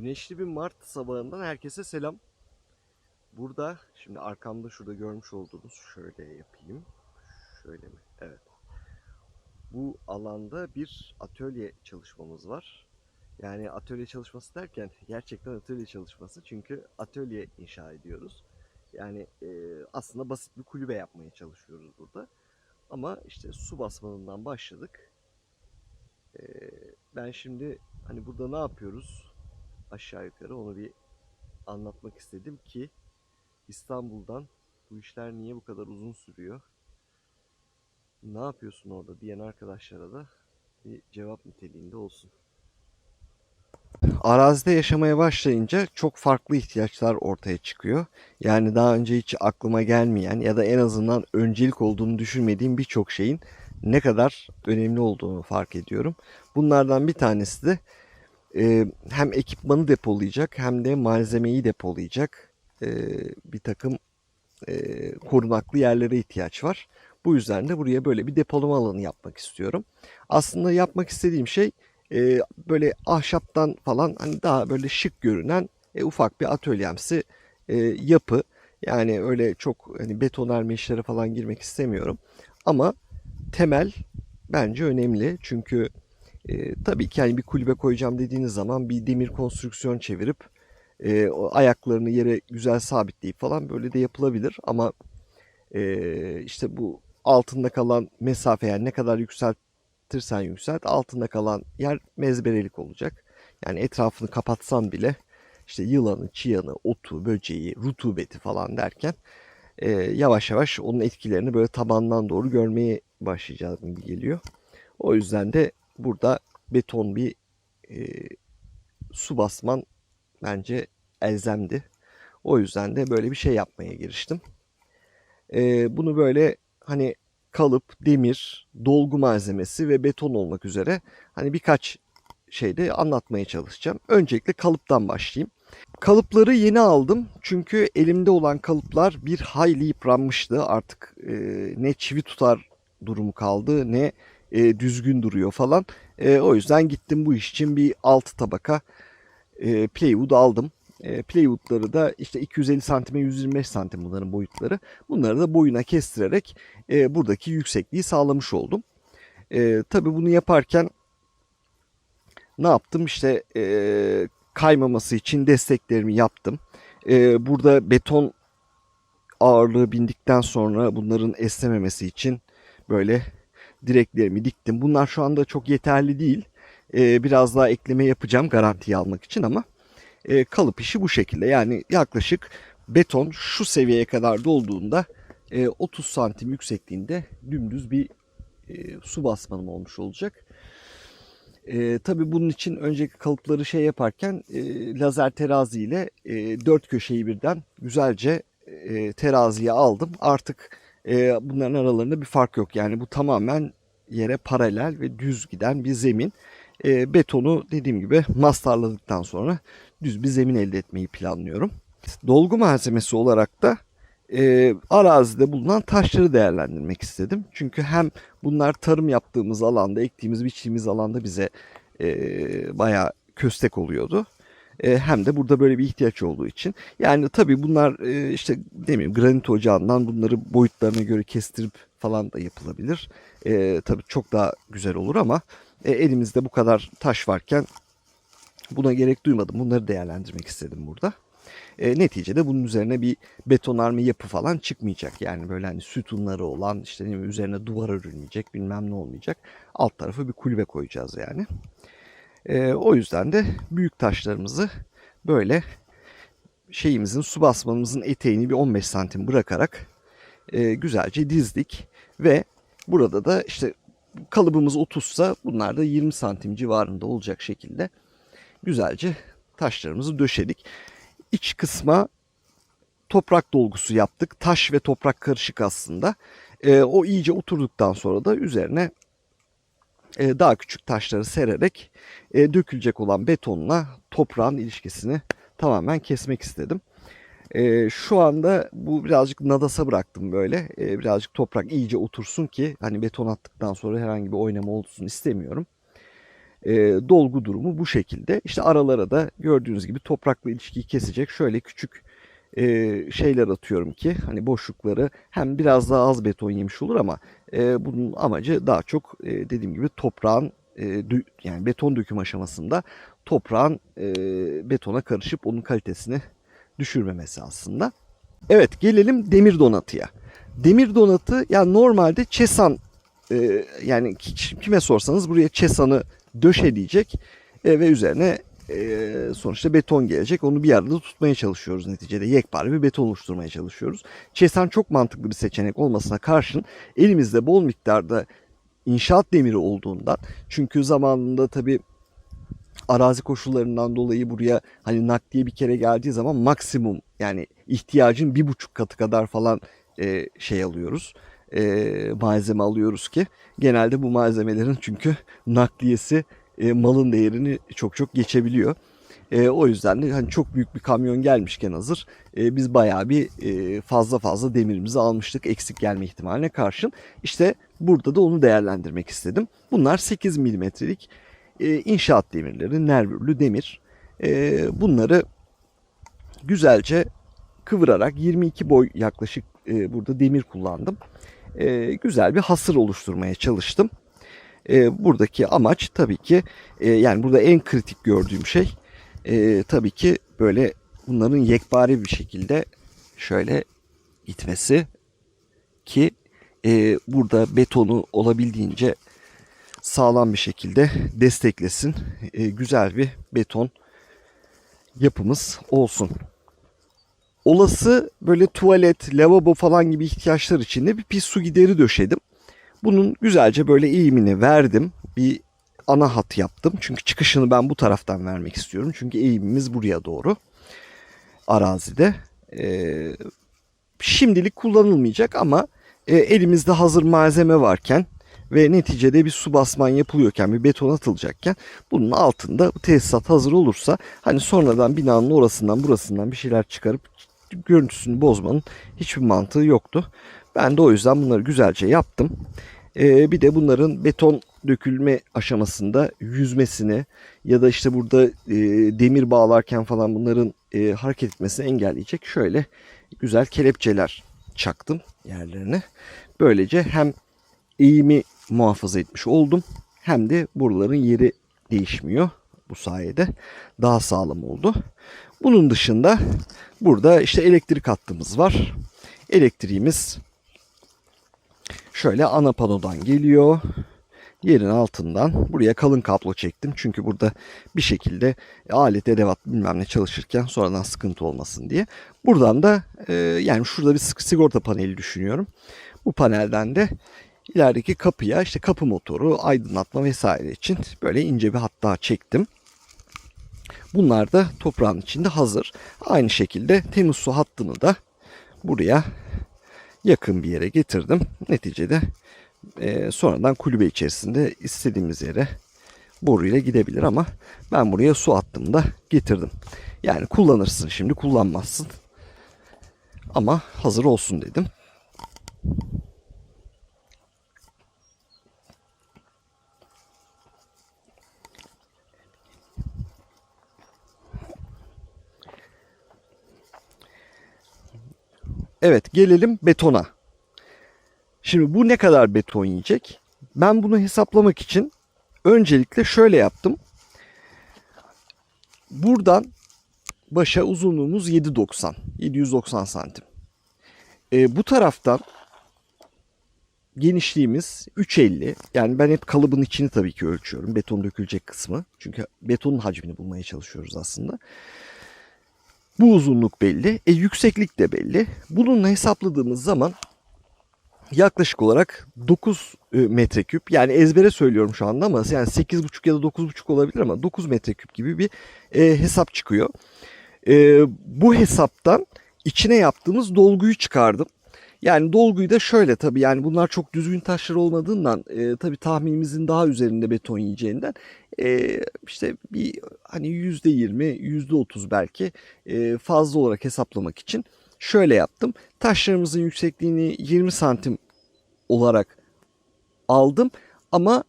Güneşli bir Mart sabahından herkese selam. Burada şimdi arkamda şurada görmüş olduğunuz şöyle yapayım. Şöyle mi? Evet. Bu alanda bir atölye çalışmamız var. Yani atölye çalışması derken gerçekten atölye çalışması çünkü atölye inşa ediyoruz. Yani e, aslında basit bir kulübe yapmaya çalışıyoruz burada. Ama işte su basmanından başladık. E, ben şimdi hani burada ne yapıyoruz? Aşağı yukarı onu bir anlatmak istedim ki İstanbul'dan bu işler niye bu kadar uzun sürüyor? Ne yapıyorsun orada diyen arkadaşlara da bir cevap niteliğinde olsun. Arazide yaşamaya başlayınca çok farklı ihtiyaçlar ortaya çıkıyor. Yani daha önce hiç aklıma gelmeyen ya da en azından öncelik olduğunu düşünmediğim birçok şeyin ne kadar önemli olduğunu fark ediyorum. Bunlardan bir tanesi de e, hem ekipmanı depolayacak hem de malzemeyi depolayacak e, bir takım e, korunaklı yerlere ihtiyaç var. Bu yüzden de buraya böyle bir depolama alanı yapmak istiyorum. Aslında yapmak istediğim şey böyle ahşaptan falan hani daha böyle şık görünen e, ufak bir atölyemsi e, yapı. Yani öyle çok hani betonarme işlere falan girmek istemiyorum. Ama temel bence önemli. Çünkü e, tabii ki yani bir kulübe koyacağım dediğiniz zaman bir demir konstrüksiyon çevirip e, o ayaklarını yere güzel sabitleyip falan böyle de yapılabilir. Ama e, işte bu altında kalan mesafe yani ne kadar yükseltirsen yükselt altında kalan yer mezberelik olacak. Yani etrafını kapatsan bile işte yılanı, çıyanı, otu, böceği, rutubeti falan derken e, yavaş yavaş onun etkilerini böyle tabandan doğru görmeye başlayacağız gibi geliyor. O yüzden de burada beton bir e, su basman bence elzemdi. O yüzden de böyle bir şey yapmaya giriştim. E, bunu böyle hani kalıp, demir, dolgu malzemesi ve beton olmak üzere hani birkaç şeyde anlatmaya çalışacağım. Öncelikle kalıptan başlayayım. Kalıpları yeni aldım çünkü elimde olan kalıplar bir hayli yıpranmıştı. Artık e, ne çivi tutar durumu kaldı ne e, düzgün duruyor falan. E, o yüzden gittim bu iş için bir alt tabaka e, plywood aldım. E, plywoodları da işte 250 santime 125 santim bunların boyutları. Bunları da boyuna kestirerek e, buradaki yüksekliği sağlamış oldum. E, tabii bunu yaparken ne yaptım? İşte e, kaymaması için desteklerimi yaptım. E, burada beton ağırlığı bindikten sonra bunların esnememesi için böyle direklerimi diktim. Bunlar şu anda çok yeterli değil. Ee, biraz daha ekleme yapacağım garantiye almak için ama e, kalıp işi bu şekilde. Yani yaklaşık beton şu seviyeye kadar dolduğunda e, 30 santim yüksekliğinde dümdüz bir e, su basmanım olmuş olacak. E, tabii bunun için önceki kalıpları şey yaparken e, lazer terazi ile e, dört köşeyi birden güzelce e, teraziye aldım. Artık e, bunların aralarında bir fark yok. Yani bu tamamen yere paralel ve düz giden bir zemin. E, betonu dediğim gibi mastarladıktan sonra düz bir zemin elde etmeyi planlıyorum. Dolgu malzemesi olarak da e, arazide bulunan taşları değerlendirmek istedim. Çünkü hem bunlar tarım yaptığımız alanda, ektiğimiz, biçtiğimiz alanda bize e, bayağı köstek oluyordu. E, hem de burada böyle bir ihtiyaç olduğu için. Yani tabii bunlar e, işte demeyeyim granit ocağından bunları boyutlarına göre kestirip falan da yapılabilir. E, tabii çok daha güzel olur ama e, elimizde bu kadar taş varken buna gerek duymadım. Bunları değerlendirmek istedim burada. E, neticede bunun üzerine bir betonarme yapı falan çıkmayacak. Yani böyle hani sütunları olan işte ne üzerine duvar örülmeyecek bilmem ne olmayacak. Alt tarafı bir kulübe koyacağız yani. E, o yüzden de büyük taşlarımızı böyle şeyimizin su basmamızın eteğini bir 15 santim bırakarak e, güzelce dizdik ve burada da işte kalıbımız 30 sa bunlar da 20 santim civarında olacak şekilde güzelce taşlarımızı döşedik. İç kısma toprak dolgusu yaptık. Taş ve toprak karışık aslında. E, o iyice oturduktan sonra da üzerine e, daha küçük taşları sererek e, dökülecek olan betonla toprağın ilişkisini tamamen kesmek istedim. E, şu anda bu birazcık nadasa bıraktım böyle. E, birazcık toprak iyice otursun ki hani beton attıktan sonra herhangi bir oynama olsun istemiyorum. E, dolgu durumu bu şekilde. İşte aralara da gördüğünüz gibi toprakla ilişkiyi kesecek şöyle küçük e, şeyler atıyorum ki hani boşlukları hem biraz daha az beton yemiş olur ama e, bunun amacı daha çok e, dediğim gibi toprağın e, yani beton döküm aşamasında toprağın e, betona karışıp onun kalitesini düşürmemesi aslında. Evet gelelim demir donatıya. Demir donatı yani normalde çesan e, yani ki- kime sorsanız buraya çesanı döşeleyecek e, ve üzerine sonuçta beton gelecek. Onu bir arada tutmaya çalışıyoruz neticede. Yekpare bir beton oluşturmaya çalışıyoruz. Çesan çok mantıklı bir seçenek olmasına karşın elimizde bol miktarda inşaat demiri olduğundan çünkü zamanında tabi arazi koşullarından dolayı buraya hani nakliye bir kere geldiği zaman maksimum yani ihtiyacın bir buçuk katı kadar falan e, şey alıyoruz. E, malzeme alıyoruz ki genelde bu malzemelerin çünkü nakliyesi e, malın değerini çok çok geçebiliyor. E, o yüzden de hani çok büyük bir kamyon gelmişken hazır e, biz bayağı bir e, fazla fazla demirimizi almıştık eksik gelme ihtimaline karşın. İşte burada da onu değerlendirmek istedim. Bunlar 8 milimetrelik e, inşaat demirleri, nervürlü demir. E, bunları güzelce kıvırarak 22 boy yaklaşık e, burada demir kullandım. E, güzel bir hasır oluşturmaya çalıştım. E, buradaki amaç tabii ki e, yani burada en kritik gördüğüm şey e, tabii ki böyle bunların yekpare bir şekilde şöyle gitmesi ki e, burada betonu olabildiğince sağlam bir şekilde desteklesin. E, güzel bir beton yapımız olsun. Olası böyle tuvalet, lavabo falan gibi ihtiyaçlar için de bir pis su gideri döşedim. Bunun güzelce böyle eğimini verdim. Bir ana hat yaptım. Çünkü çıkışını ben bu taraftan vermek istiyorum. Çünkü eğimimiz buraya doğru. Arazide. Ee, şimdilik kullanılmayacak ama e, elimizde hazır malzeme varken ve neticede bir su basman yapılıyorken bir beton atılacakken bunun altında tesisat hazır olursa hani sonradan binanın orasından burasından bir şeyler çıkarıp görüntüsünü bozmanın hiçbir mantığı yoktu. Ben de o yüzden bunları güzelce yaptım. Ee, bir de bunların beton dökülme aşamasında yüzmesini ya da işte burada e, demir bağlarken falan bunların e, hareket etmesini engelleyecek şöyle güzel kelepçeler çaktım yerlerine. Böylece hem eğimi muhafaza etmiş oldum hem de buraların yeri değişmiyor bu sayede daha sağlam oldu. Bunun dışında burada işte elektrik hattımız var. Elektriğimiz şöyle ana panodan geliyor. Yerin altından buraya kalın kablo çektim. Çünkü burada bir şekilde alet edevat bilmem ne çalışırken sonradan sıkıntı olmasın diye. Buradan da e, yani şurada bir sigorta paneli düşünüyorum. Bu panelden de ilerideki kapıya işte kapı motoru, aydınlatma vesaire için böyle ince bir hat daha çektim. Bunlar da toprağın içinde hazır. Aynı şekilde temiz su hattını da buraya yakın bir yere getirdim. Neticede e, sonradan kulübe içerisinde istediğimiz yere boruyla gidebilir ama ben buraya su hattımı da getirdim. Yani kullanırsın şimdi kullanmazsın. Ama hazır olsun dedim. Evet gelelim betona. Şimdi bu ne kadar beton yiyecek? Ben bunu hesaplamak için öncelikle şöyle yaptım. Buradan başa uzunluğumuz 7.90. 790 santim. Ee, bu taraftan genişliğimiz 3.50. Yani ben hep kalıbın içini tabii ki ölçüyorum. Beton dökülecek kısmı. Çünkü betonun hacmini bulmaya çalışıyoruz aslında. Bu uzunluk belli. E, yükseklik de belli. Bununla hesapladığımız zaman yaklaşık olarak 9 e, metreküp yani ezbere söylüyorum şu anda ama yani 8,5 ya da 9,5 olabilir ama 9 metreküp gibi bir e, hesap çıkıyor. E, bu hesaptan içine yaptığımız dolguyu çıkardım. Yani dolguyu da şöyle tabii yani bunlar çok düzgün taşlar olmadığından e, tabii tahminimizin daha üzerinde beton yiyeceğinden e, işte bir hani yüzde yirmi, yüzde otuz belki e, fazla olarak hesaplamak için şöyle yaptım. Taşlarımızın yüksekliğini 20 santim olarak aldım ama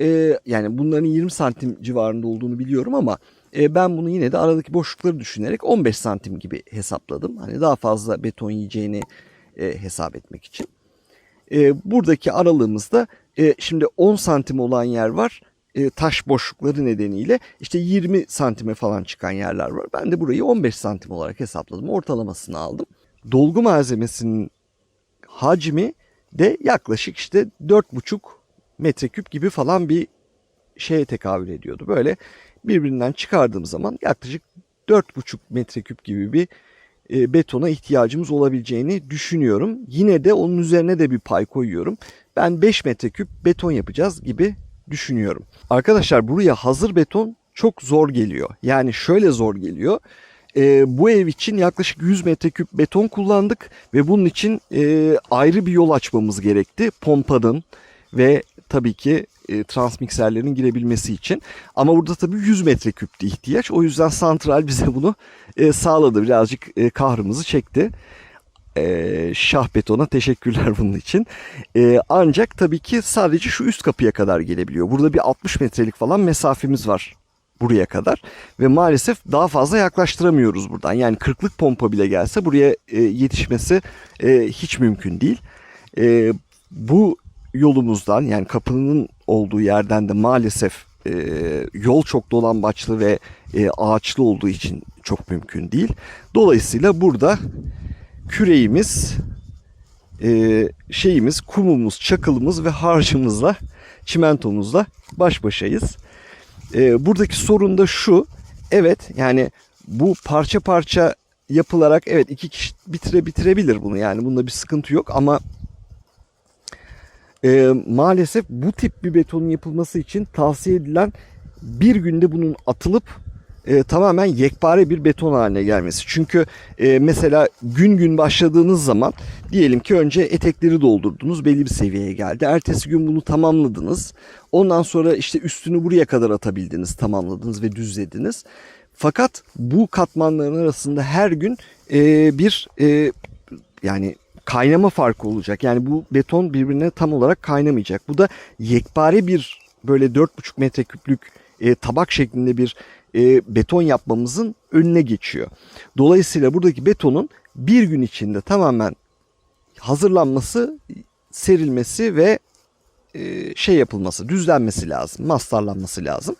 e, yani bunların 20 santim civarında olduğunu biliyorum ama e, ben bunu yine de aradaki boşlukları düşünerek 15 santim gibi hesapladım. Hani daha fazla beton yiyeceğini e, hesap etmek için. E, buradaki aralığımızda e, şimdi 10 santim olan yer var. E, taş boşlukları nedeniyle işte 20 santime falan çıkan yerler var. Ben de burayı 15 santim olarak hesapladım. Ortalamasını aldım. Dolgu malzemesinin hacmi de yaklaşık işte 4,5 metreküp gibi falan bir şeye tekabül ediyordu. Böyle birbirinden çıkardığım zaman yaklaşık 4,5 metreküp gibi bir e, betona ihtiyacımız olabileceğini düşünüyorum. Yine de onun üzerine de bir pay koyuyorum. Ben 5 metreküp beton yapacağız gibi düşünüyorum. Arkadaşlar buraya hazır beton çok zor geliyor. Yani şöyle zor geliyor. E, bu ev için yaklaşık 100 metreküp beton kullandık ve bunun için e, ayrı bir yol açmamız gerekti. Pompanın ve tabii ki e, transmikserlerin girebilmesi için. Ama burada tabii 100 metreküptü ihtiyaç. O yüzden santral bize bunu e, sağladı. Birazcık e, kahrımızı çekti. E, şah betona teşekkürler bunun için. E, ancak tabii ki sadece şu üst kapıya kadar gelebiliyor. Burada bir 60 metrelik falan mesafemiz var buraya kadar ve maalesef daha fazla yaklaştıramıyoruz buradan. Yani 40'lık pompa bile gelse buraya e, yetişmesi e, hiç mümkün değil. E, bu yolumuzdan yani kapının olduğu yerden de maalesef e, yol çok dolambaçlı ve e, ağaçlı olduğu için çok mümkün değil. Dolayısıyla burada küreğimiz, e, şeyimiz, kumumuz, çakılımız ve harcımızla, çimentomuzla baş başayız. E, buradaki sorun da şu. Evet yani bu parça parça yapılarak evet iki kişi bitire bitirebilir bunu yani bunda bir sıkıntı yok ama e, maalesef bu tip bir betonun yapılması için tavsiye edilen bir günde bunun atılıp e, tamamen yekpare bir beton haline gelmesi. Çünkü e, mesela gün gün başladığınız zaman diyelim ki önce etekleri doldurdunuz belli bir seviyeye geldi. Ertesi gün bunu tamamladınız. Ondan sonra işte üstünü buraya kadar atabildiniz, tamamladınız ve düzlediniz. Fakat bu katmanların arasında her gün e, bir e, yani kaynama farkı olacak. Yani bu beton birbirine tam olarak kaynamayacak. Bu da yekpare bir böyle 4,5 metreküplük e, tabak şeklinde bir e, beton yapmamızın önüne geçiyor. Dolayısıyla buradaki betonun bir gün içinde tamamen hazırlanması, serilmesi ve e, şey yapılması, düzlenmesi lazım, mastarlanması lazım.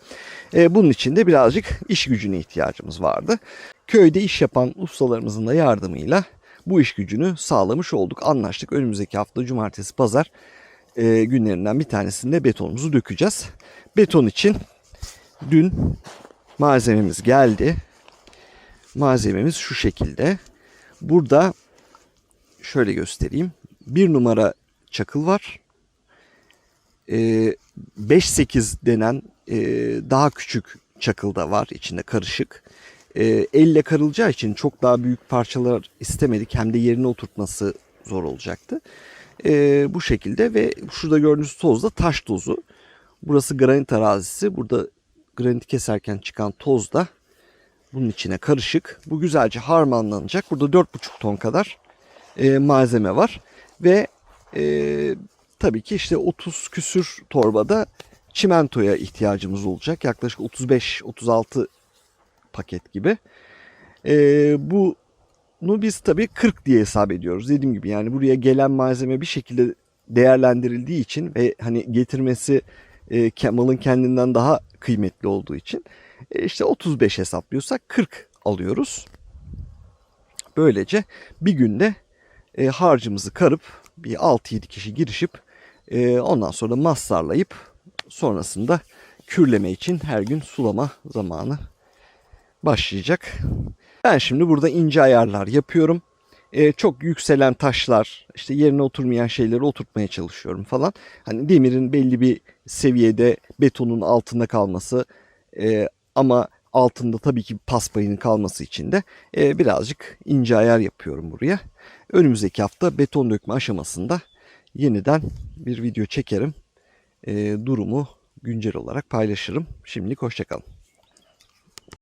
E, bunun için de birazcık iş gücüne ihtiyacımız vardı. Köyde iş yapan ustalarımızın da yardımıyla bu iş gücünü sağlamış olduk. Anlaştık. Önümüzdeki hafta cumartesi pazar e, günlerinden bir tanesinde betonumuzu dökeceğiz. Beton için dün malzememiz geldi. Malzememiz şu şekilde. Burada şöyle göstereyim. Bir numara çakıl var. E, 5-8 denen e, daha küçük çakıl da var içinde karışık e, elle karılacağı için çok daha büyük parçalar istemedik. Hem de yerine oturtması zor olacaktı. E, bu şekilde ve şurada gördüğünüz toz da taş tozu. Burası granit arazisi. Burada granit keserken çıkan toz da bunun içine karışık. Bu güzelce harmanlanacak. Burada 4,5 ton kadar e, malzeme var. Ve e, tabii ki işte 30 küsür torbada çimentoya ihtiyacımız olacak. Yaklaşık 35-36 paket gibi. Ee, bunu biz tabii 40 diye hesap ediyoruz. Dediğim gibi yani buraya gelen malzeme bir şekilde değerlendirildiği için ve hani getirmesi e, malın kendinden daha kıymetli olduğu için e, işte 35 hesaplıyorsak 40 alıyoruz. Böylece bir günde e, harcımızı karıp bir 6-7 kişi girişip e, ondan sonra mastarlayıp sonrasında kürleme için her gün sulama zamanı başlayacak. Ben şimdi burada ince ayarlar yapıyorum. Ee, çok yükselen taşlar, işte yerine oturmayan şeyleri oturtmaya çalışıyorum falan. Hani demirin belli bir seviyede betonun altında kalması e, ama altında tabii ki pas payının kalması için de e, birazcık ince ayar yapıyorum buraya. Önümüzdeki hafta beton dökme aşamasında yeniden bir video çekerim. E, durumu güncel olarak paylaşırım. Şimdilik hoşçakalın.